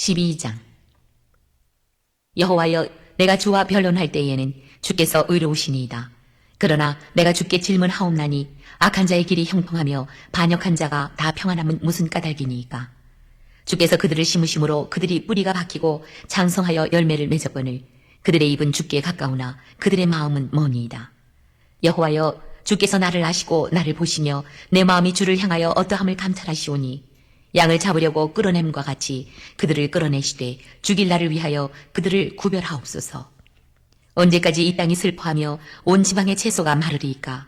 12장 여호와여 내가 주와 변론할 때에는 주께서 의로우시니이다. 그러나 내가 주께 질문하옵나니 악한 자의 길이 형통하며 반역한 자가 다 평안함은 무슨 까닭이니이까. 주께서 그들을 심으심으로 그들이 뿌리가 박히고 장성하여 열매를 맺었거늘 그들의 입은 주께 가까우나 그들의 마음은 머니이다. 여호와여 주께서 나를 아시고 나를 보시며 내 마음이 주를 향하여 어떠함을 감찰하시오니 양을 잡으려고 끌어냄과 같이 그들을 끌어내시되 죽일 날을 위하여 그들을 구별하옵소서. 언제까지 이 땅이 슬퍼하며 온 지방의 채소가 마르리이까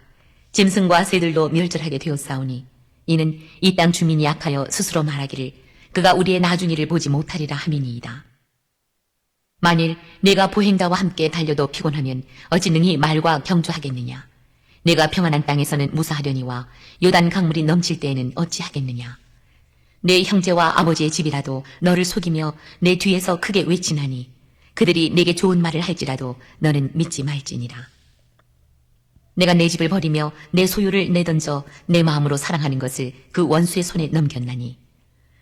짐승과 새들도 멸절하게 되었사오니 이는 이 땅 주민이 약하여 스스로 말하기를 그가 우리의 나중일을 보지 못하리라 함이니이다. 만일 내가 보행자와 함께 달려도 피곤하면 어찌 능히 말과 경주하겠느냐? 내가 평안한 땅에서는 무사하려니와 요단 강물이 넘칠 때에는 어찌하겠느냐? 내 형제와 아버지의 집이라도 너를 속이며 내 뒤에서 크게 외치나니 그들이 내게 좋은 말을 할지라도 너는 믿지 말지니라. 내가 내 집을 버리며 내 소유를 내던져 내 마음으로 사랑하는 것을 그 원수의 손에 넘겼나니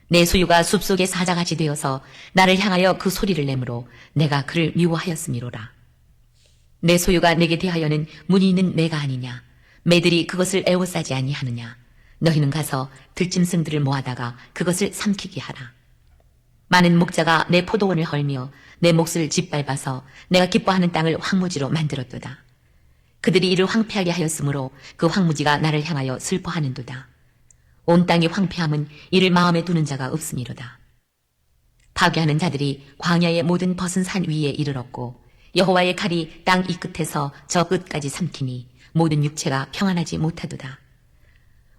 내 소유가 숲속의 사자같이 되어서 나를 향하여 그 소리를 내므로 내가 그를 미워하였음이로라. 내 소유가 내게 대하여는 문이 있는 내가 아니냐. 매들이 그것을 애워싸지 아니하느냐. 너희는 가서 들짐승들을 모아다가 그것을 삼키게 하라. 많은 목자가 내 포도원을 헐며 내 몫을 짓밟아서 내가 기뻐하는 땅을 황무지로 만들었도다. 그들이 이를 황폐하게 하였으므로 그 황무지가 나를 향하여 슬퍼하는도다. 온 땅이 황폐함은 이를 마음에 두는 자가 없음이로다. 파괴하는 자들이 광야의 모든 벗은 산 위에 이르렀고 여호와의 칼이 땅 이 끝에서 저 끝까지 삼키니 모든 육체가 평안하지 못하도다.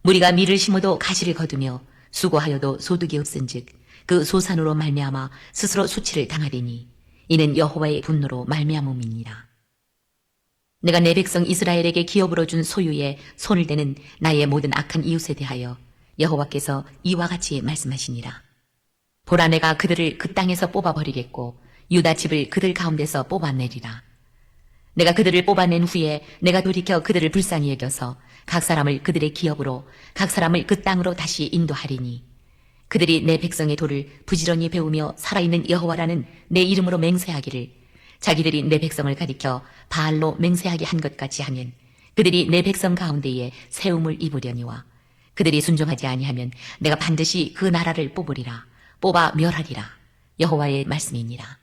무리가 밀을 심어도 가시를 거두며 수고하여도 소득이 없은즉 그 소산으로 말미암아 스스로 수치를 당하리니 이는 여호와의 분노로 말미암음이니라. 내가 내 백성 이스라엘에게 기업으로 준 소유에 손을 대는 나의 모든 악한 이웃에 대하여 여호와께서 이와 같이 말씀하시니라. 보라 내가 그들을 그 땅에서 뽑아버리겠고 유다 집을 그들 가운데서 뽑아내리라. 내가 그들을 뽑아낸 후에 내가 돌이켜 그들을 불쌍히 여겨서 각 사람을 그들의 기업으로 각 사람을 그 땅으로 다시 인도하리니. 그들이 내 백성의 돌을 부지런히 배우며 살아있는 여호와라는 내 이름으로 맹세하기를 자기들이 내 백성을 가리켜 바알로 맹세하게 한것 같이 하면 그들이 내 백성 가운데에 세움을 입으려니와 그들이 순종하지 아니하면 내가 반드시 그 나라를 뽑으리라. 뽑아 멸하리라. 여호와의 말씀이니라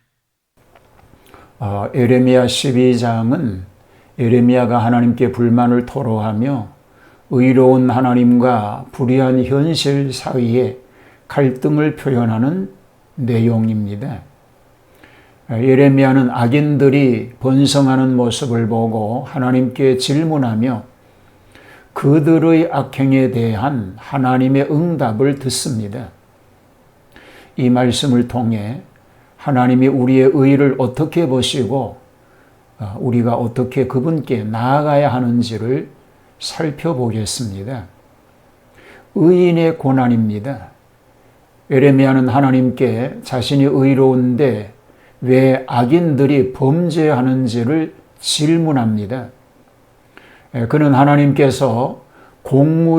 어, 에레미야 12장은 에레미야가 하나님께 불만을 토로하며 의로운 하나님과 불의한 현실 사이에 갈등을 표현하는 내용입니다. 예레미야는 악인들이 번성하는 모습을 보고 하나님께 질문하며 그들의 악행에 대한 하나님의 응답을 듣습니다. 이 말씀을 통해 하나님이 우리의 의를 어떻게 보시고 어, 우리가 어떻게 그분께 나아가야 하는지를 살펴보겠습니다. 의인의 고난입니다. 에레미야는 하나님께 자신이 의로운데 왜 악인들이 범죄하는지를 질문합니다. 그는 하나님께서 공의로우시다고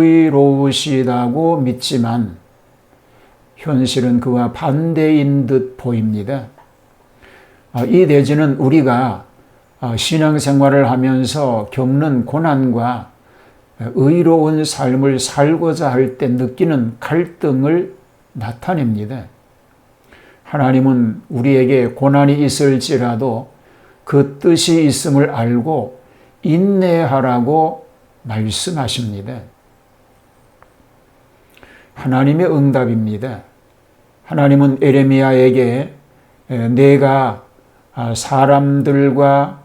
믿지만 현실은 그와 반대인 듯 보입니다. 이 대지는 우리가 신앙생활을 하면서 겪는 고난과 의로운 삶을 살고자 할 때 느끼는 갈등을 나타냅니다. 하나님은 우리에게 고난이 있을지라도 그 뜻이 있음을 알고 인내하라고 말씀하십니다. 하나님의 응답입니다. 하나님은 에레미야에게 내가 사람들과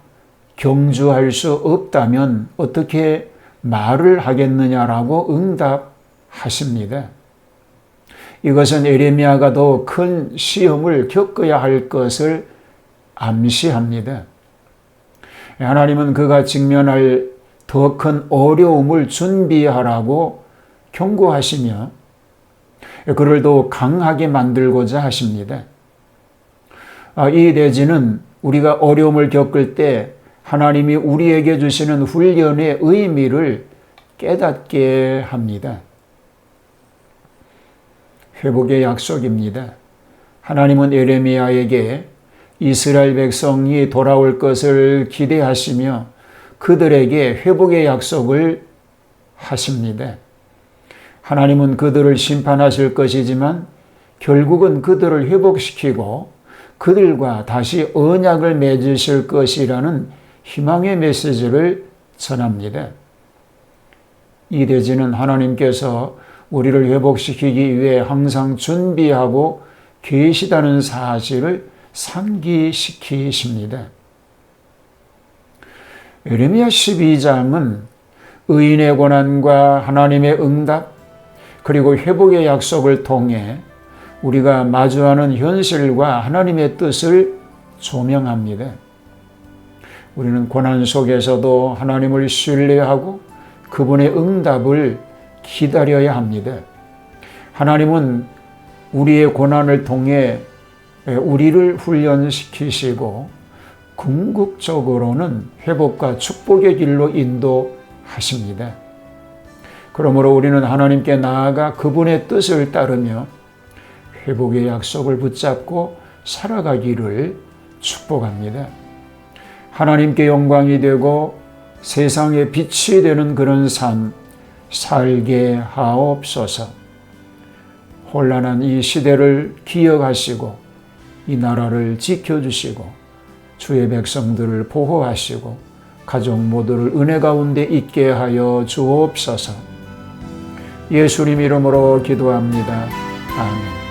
경주할 수 없다면 어떻게 말을 하겠느냐라고 응답하십니다. 이것은 에레미야가 더 큰 시험을 겪어야 할 것을 암시합니다. 하나님은 그가 직면할 더 큰 어려움을 준비하라고 경고하시며 그를 더 강하게 만들고자 하십니다. 아, 이 대지는 우리가 어려움을 겪을 때 하나님이 우리에게 주시는 훈련의 의미를 깨닫게 합니다. 회복의 약속입니다. 하나님은 에레미야에게 이스라엘 백성이 돌아올 것을 기대하시며 그들에게 회복의 약속을 하십니다. 하나님은 그들을 심판하실 것이지만 결국은 그들을 회복시키고 그들과 다시 언약을 맺으실 것이라는 희망의 메시지를 전합니다. 이 대지는 하나님께서 우리를 회복시키기 위해 항상 준비하고 계시다는 사실을 상기시키십니다. 에레미야 12장은 의인의 고난과 하나님의 응답 그리고 회복의 약속을 통해 우리가 마주하는 현실과 하나님의 뜻을 조명합니다. 우리는 고난 속에서도 하나님을 신뢰하고 그분의 응답을 기다려야 합니다. 하나님은 우리의 고난을 통해 우리를 훈련시키시고 궁극적으로는 회복과 축복의 길로 인도하십니다. 그러므로 우리는 하나님께 나아가 그분의 뜻을 따르며 회복의 약속을 붙잡고 살아가기를 축복합니다. 하나님께 영광이 되고 세상에 빛이 되는 그런 삶 살게 하옵소서. 혼란한 이 시대를 기억하시고 이 나라를 지켜주시고 주의 백성들을 보호하시고 가족 모두를 은혜 가운데 있게 하여 주옵소서. 예수님 이름으로 기도합니다. 아멘.